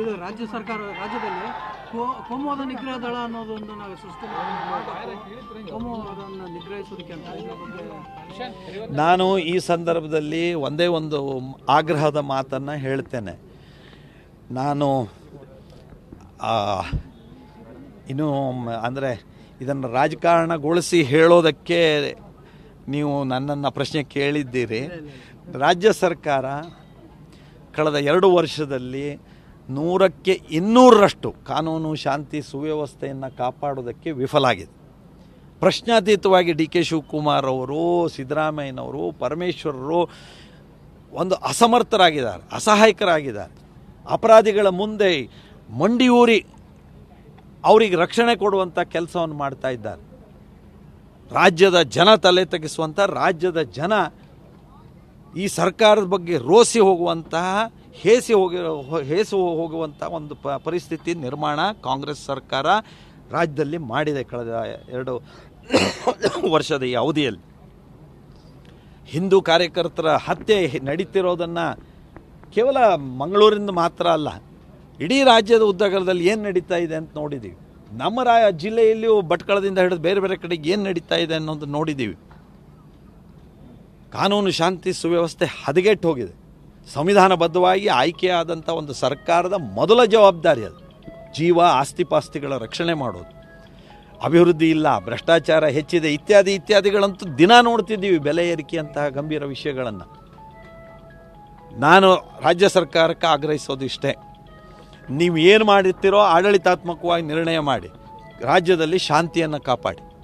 ಇದು ರಾಜ್ಯ ಸರ್ಕಾರ, ರಾಜ್ಯದಲ್ಲಿ ಕೋಮುವಾದ ನಿಗ್ರಹ ದಳ ಅನ್ನೋದೊಂದು ನಾವು ಸೃಷ್ಟಿ ಮಾಡಬೇಕು. ಕೋಮುವಾದವನ್ನು ನಿಗ್ರಹಿಸೋದಕ್ಕೆ ಅಂತ ನಾನು ಈ ಸಂದರ್ಭದಲ್ಲಿ ಒಂದೇ ಒಂದು ಆಗ್ರಹದ ಮಾತನ್ನು ಹೇಳ್ತೇನೆ. ನಾನು ಇನ್ನು, ಅಂದರೆ, ಇದನ್ನು ರಾಜಕಾರಣಗೊಳಿಸಿ ಹೇಳೋದಕ್ಕೆ ನೀವು ನನ್ನನ್ನು ಪ್ರಶ್ನೆ ಕೇಳಿದ್ದೀರಿ. ರಾಜ್ಯ ಸರ್ಕಾರ ಕಳೆದ ಎರಡು ವರ್ಷದಲ್ಲಿ ನೂರಕ್ಕೆ ಇನ್ನೂರರಷ್ಟು ಕಾನೂನು, ಶಾಂತಿ, ಸುವ್ಯವಸ್ಥೆಯನ್ನು ಕಾಪಾಡೋದಕ್ಕೆ ವಿಫಲಾಗಿದೆ. ಪ್ರಶ್ನಾತೀತವಾಗಿ ಡಿ ಕೆ ಶಿವಕುಮಾರ್ ಅವರು, ಸಿದ್ದರಾಮಯ್ಯನವರು, ಪರಮೇಶ್ವರರು ಒಂದು ಅಸಮರ್ಥರಾಗಿದ್ದಾರೆ, ಅಸಹಾಯಕರಾಗಿದ್ದಾರೆ. ಅಪರಾಧಿಗಳ ಮುಂದೆ ಮಂಡಿಯೂರಿ ಅವರಿಗೆ ರಕ್ಷಣೆ ಕೊಡುವಂಥ ಕೆಲಸವನ್ನು ಮಾಡ್ತಾ ಇದ್ದಾರೆ. ರಾಜ್ಯದ ಜನ ತಲೆ ತಗ್ಗಿಸುವಂಥ ರಾಜ್ಯದ ಜನ ಈ ಸರ್ಕಾರದ ಬಗ್ಗೆ ರೋಸಿ ಹೋಗುವಂತಹ, ಹೇಸಿ ಹೋಗಿ, ಹೇಸಿ ಹೋಗುವಂಥ ಒಂದು ಪ, ಪರಿಸ್ಥಿತಿ ನಿರ್ಮಾಣ ಕಾಂಗ್ರೆಸ್ ಸರ್ಕಾರ ರಾಜ್ಯದಲ್ಲಿ ಮಾಡಿದೆ ಕಳೆದ ಎರಡು ವರ್ಷದ ಈ ಅವಧಿಯಲ್ಲಿ. ಹಿಂದೂ ಕಾರ್ಯಕರ್ತರ ಹತ್ಯೆ ನಡೀತಿರೋದನ್ನು ಕೇವಲ ಮಂಗಳೂರಿಂದ ಮಾತ್ರ ಅಲ್ಲ, ಇಡೀ ರಾಜ್ಯದ ಉದ್ದಗಲದಲ್ಲಿ ಏನು ನಡೀತಾ ಇದೆ ಅಂತ ನೋಡಿದ್ದೀವಿ ನಮ್ಮ ರಾ ಜಿಲ್ಲೆಯಲ್ಲಿಯೂ ಭಟ್ಕಳದಿಂದ ಹಿಡಿದು ಬೇರೆ ಬೇರೆ ಕಡೆಗೆ ಏನು ನಡೀತಾ ಇದೆ ಅನ್ನೋದು ನೋಡಿದ್ದೀವಿ ಕಾನೂನು ಶಾಂತಿ ಸುವ್ಯವಸ್ಥೆ ಹದಗೆಟ್ಟು ಹೋಗಿದೆ ಸಂವಿಧಾನಬದ್ಧವಾಗಿ ಆಯ್ಕೆಯಾದಂಥ ಒಂದು ಸರ್ಕಾರದ ಮೊದಲ ಜವಾಬ್ದಾರಿ ಅದು. ಜೀವ ಆಸ್ತಿಪಾಸ್ತಿಗಳ ರಕ್ಷಣೆ ಮಾಡೋದು. ಅಭಿವೃದ್ಧಿ ಇಲ್ಲ, ಭ್ರಷ್ಟಾಚಾರ ಹೆಚ್ಚಿದೆ, ಇತ್ಯಾದಿ ಇತ್ಯಾದಿಗಳಂತೂ ದಿನ ನೋಡ್ತಿದ್ದೀವಿ ಬೆಲೆ ಏರಿಕೆಯಂತಹ ಗಂಭೀರ ವಿಷಯಗಳನ್ನು. ನಾನು ರಾಜ್ಯ ಸರ್ಕಾರಕ್ಕೆ ಆಗ್ರಹಿಸೋದು ಇಷ್ಟೇ. ನೀವು ಏನು ಮಾಡಿರ್ತೀರೋ ಆಡಳಿತಾತ್ಮಕವಾಗಿ ನಿರ್ಣಯ ಮಾಡಿ. ರಾಜ್ಯದಲ್ಲಿ ಶಾಂತಿಯನ್ನು ಕಾಪಾಡಿ.